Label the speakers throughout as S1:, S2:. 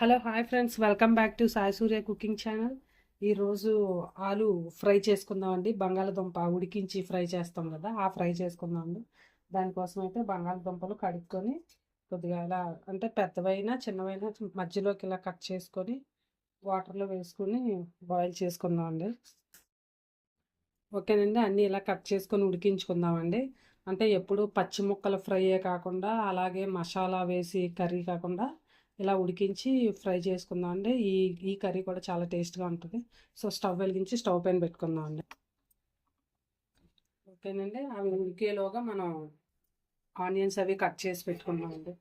S1: Hello hi friends welcome back to Sai Surya cooking channel ఈరోజు aloo fry చేసుకుందామండి. బంగాళదుంప ఉడికించి ఫ్రై చేస్తాం కదా ఆ ఫ్రై చేసుకుందామండి. దానికోసం అయితే బంగాళదుంపలు కడుక్కొని కొద్దిగా ఇలా అంటే పెద్దవైనా చిన్నవైనా మధ్యలోకి ఇలా కట్ చేసుకొని వాటర్లో వేసుకొని బాయిల్ చేసుకుందామండి. ఓకేనండి అన్నీ ఇలా కట్ చేసుకొని ఉడికించుకుందామండి. అంటే ఎప్పుడు పచ్చి ముక్కలు ఫ్రైయే కాకుండా అలాగే మసాలా వేసి కర్రీ కాకుండా ఇలా ఉడికించి ఫ్రై చేసుకుందాం అండి. ఈ ఈ కర్రీ కూడా చాలా టేస్ట్గా ఉంటుంది. సో స్టవ్ వెలిగించి స్టవ్ పైన పెట్టుకుందాం అండి. ఓకేనండి. అవి ఉడికేలోగా మనం ఆనియన్స్ అవి కట్ చేసి పెట్టుకుందాం అండి.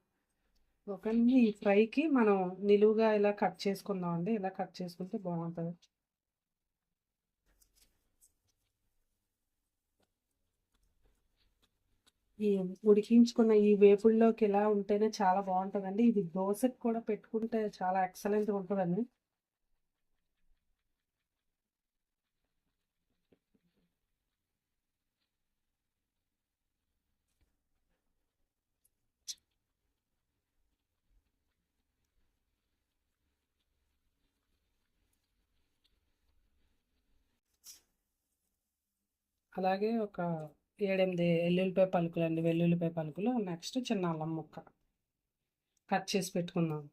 S1: ఓకే ఈ ఫ్రైకి మనం నిలువుగా ఇలా కట్ చేసుకుందాం అండి. ఇలా కట్ చేసుకుంటే బాగుంటుంది. ఈ ఉడికించుకున్న ఈ వేపుల్లోకి ఇలా ఉంటేనే చాలా బాగుంటుందండి. ఇది దోశకు కూడా పెట్టుకుంటే చాలా ఎక్సలెంట్గా ఉంటుందండి. అలాగే ఒక ఏడెనిమిది ఎల్లుల్లిపాయ పలుకులు అండి వెల్లుల్లిపాయ పలుకులు నెక్స్ట్ చిన్న అల్లం ముక్క. కట్ చేసి పెట్టుకుందాం.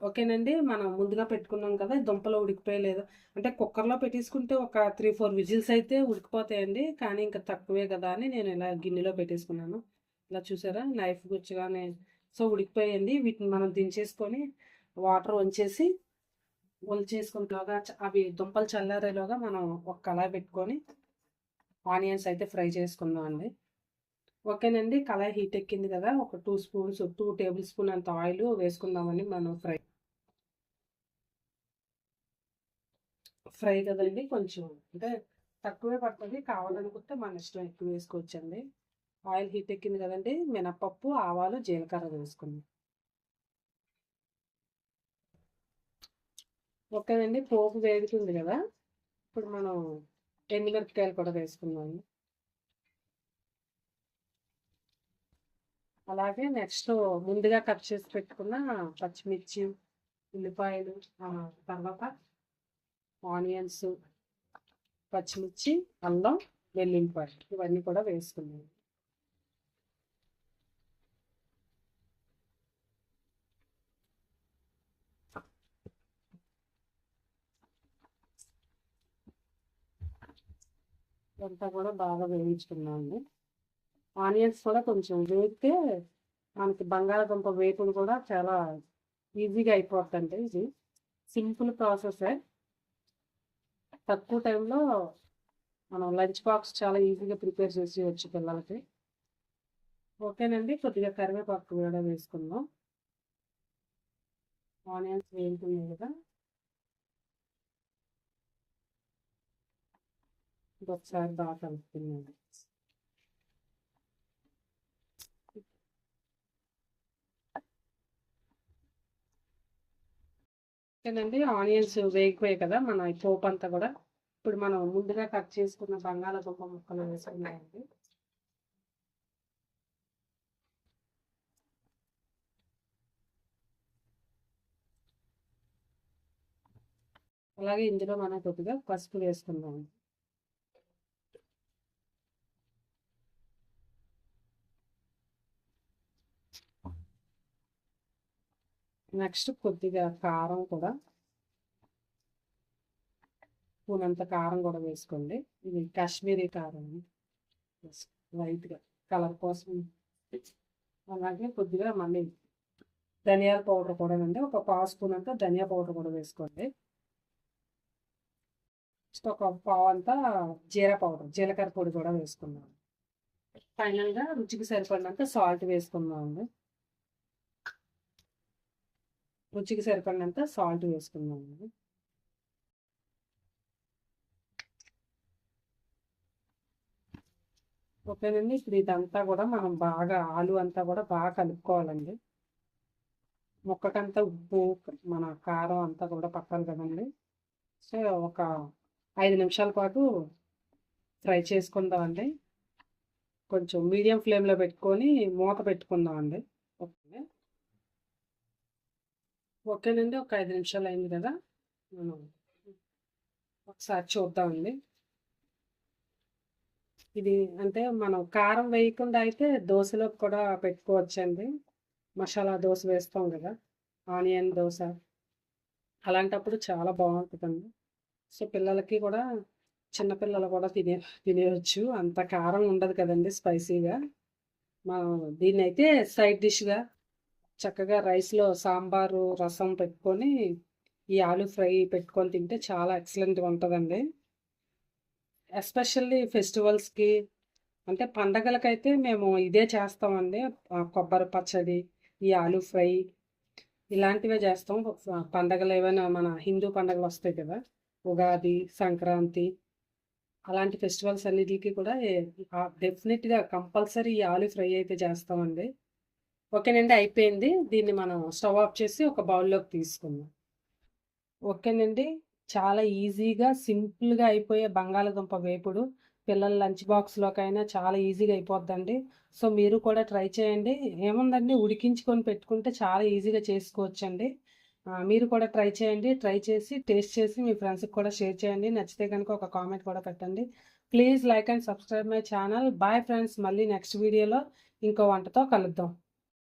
S1: ఓకేనండి మనం ముందుగా పెట్టుకున్నాం కదా దుంపలు ఉడికిపోయలేదు అంటే కుక్కర్లో పెట్టేసుకుంటే ఒక త్రీ ఫోర్ విజిల్స్ అయితే ఉడికిపోతాయండి కానీ ఇంకా తక్కువే కదా అని నేను ఇలా గిన్నెలో పెట్టేసుకున్నాను. ఇలా చూసారా? నైఫ్ గుచ్చగానే సో ఉడికిపోయండి వీటిని మనం దించేసుకొని వాటర్ వంచేసి చేసుకుంటాగా అవి దుంపలు చల్లారేలోగా మనం ఒక కళాయి పెట్టుకొని ఆనియన్స్ అయితే ఫ్రై చేసుకుందాం అండి. ఓకేనండి కళాయి హీట్ ఎక్కింది కదా ఒక two spoons two tablespoon అంత ఆయిల్ వేసుకుందామండి మనం ఫ్రై. ఫ్రై కదండి కొంచెం అంటే తక్కువే పడుతుంది కావాలనుకుంటే మన ఇష్టం ఎక్కువ వేసుకోవచ్చండి. ఆయిల్ హీట్ ఎక్కింది కదండి మినపప్పు ఆవాలు జీలకర్ర వేసుకుందాం. ఓకేనండి పోపు వేగుతుంది కదా ఇప్పుడు మనం ఎండుమిరపకాయలు కూడా వేసుకున్నాము అలాగే నెక్స్ట్ ముందుగా కట్ చేసి పెట్టుకున్న పచ్చిమిర్చి ఉల్లిపాయలు తర్వాత ఆనియన్స్ పచ్చిమిర్చి అల్లం వెల్లుల్లిపాయలు ఇవన్నీ కూడా వేసుకున్నాము ఇదంతా కూడా బాగా వేయించుకున్నామండి ఆనియన్స్ కూడా కొంచెం వేగితే మనకి బంగాళదుంప వేపుడు కూడా చాలా ఈజీగా అయిపోతుందండి ఇది. సింపుల్ ప్రాసెసే తక్కువ టైంలో మనం లంచ్ బాక్స్ చాలా ఈజీగా ప్రిపేర్ చేసి వచ్చు పిల్లలకి. ఓకేనండి కొద్దిగా కరివేపాకు కూడా వేసుకుందాం. ఆనియన్స్ వేయించున్నాయి కదా. ఒకసారి బాగా కలుపుతున్నాను ఓకేనండి ఆనియన్స్ వేగిపోయాయి కదా మన పోపు అంతా కూడా. ఇప్పుడు మనం ముందుగా కట్ చేసుకున్న బంగాళదుంప ముక్కలు వేసుకున్నాయండి అలాగే ఇందులో మనం కొద్దిగా పసుపు వేసుకుందాం. నెక్స్ట్ కొద్దిగా కారం కూడా. పూనంత కారం కూడా వేసుకోండి. ఇది కాశ్మీరీ కారం. లైట్గా కలర్ కోసం. అలాగే కొద్దిగా మళ్ళీ ధనియాల పౌడర్ కూడా అండి ఒక పావు స్పూన్ అంతా ధనియా పౌడర్ కూడా వేసుకోండి. నెక్స్ట్ ఒక పావు అంతా జీరా పౌడర్ జీలకర్ర పొడి కూడా వేసుకున్నాం ఫైనల్గా రుచికి సరిపడినంత సాల్ట్ వేసుకున్నాం అండి. రుచికి సరిపడినంత సాల్ట్ వేసుకుందాం ఓకేనండి ఇప్పుడు ఇదంతా కూడా మనం బాగా ఆలు అంతా కూడా బాగా కలుపుకోవాలండి. ముక్కకంతా ఉప్పు మన కారం అంతా కూడా పట్టాలి కదండి. సో ఒక ఐదు నిమిషాల పాటు ఫ్రై చేసుకుందామండి కొంచెం మీడియం ఫ్లేమ్లో పెట్టుకొని మూత పెట్టుకుందామండి ఓకే. ఓకేనండి ఒక ఐదు నిమిషాలు అయింది కదా? మనం ఒకసారి చూద్దామండి ఇది అంటే మనం కారం వేయకుండా అయితే దోశలోకి కూడా పెట్టుకోవచ్చండి. మసాలా దోశ వేస్తాం కదా? ఆనియన్ దోశ. అలాంటప్పుడు చాలా బాగుంటుందండి. సో పిల్లలకి కూడా చిన్నపిల్లలు కూడా తినే తినేయచ్చు. అంత కారం ఉండదు కదండి స్పైసీగా. మనం దీన్ని అయితే సైడ్ డిష్గా చక్కగా రైస్లో సాంబారు రసం పెట్టుకొని ఈ ఆలు ఫ్రై పెట్టుకొని తింటే చాలా ఎక్సలెంట్గా ఉంటుందండి. ఎస్పెషల్లీ ఫెస్టివల్స్కి అంటే పండగలకైతే మేము ఇదే చేస్తామండి. కొబ్బరి పచ్చడి ఈ ఆలు ఫ్రై ఇలాంటివే చేస్తాం. పండగలు ఏమైనా మన హిందూ పండగలు వస్తాయి కదా ఉగాది సంక్రాంతి అలాంటి ఫెస్టివల్స్ అన్నిటికీ కూడా డెఫినెట్గా కంపల్సరీ ఈ ఆలు ఫ్రై అయితే చేస్తామండి. ఓకేనండి అయిపోయింది. దీన్ని మనం స్టవ్ ఆఫ్ చేసి ఒక బౌల్లోకి తీసుకుందాం. ఓకేనండి చాలా ఈజీగా సింపుల్గా అయిపోయే బంగాళదుంప వేపుడు పిల్లల లంచ్ బాక్స్లోకైనా చాలా ఈజీగా అయిపోద్దండి. సో మీరు కూడా ట్రై చేయండి. ఏముందండి? ఉడికించుకొని పెట్టుకుంటే చాలా ఈజీగా చేసుకోవచ్చండి. మీరు కూడా ట్రై చేయండి. ట్రై చేసి టేస్ట్ చేసి మీ ఫ్రెండ్స్కి కూడా షేర్ చేయండి. నచ్చితే కనుక ఒక కామెంట్ కూడా పెట్టండి. Please like and subscribe my channel. Bye friends. మళ్ళీ నెక్స్ట్ వీడియోలో ఇంకో వంటతో కలుద్దాం.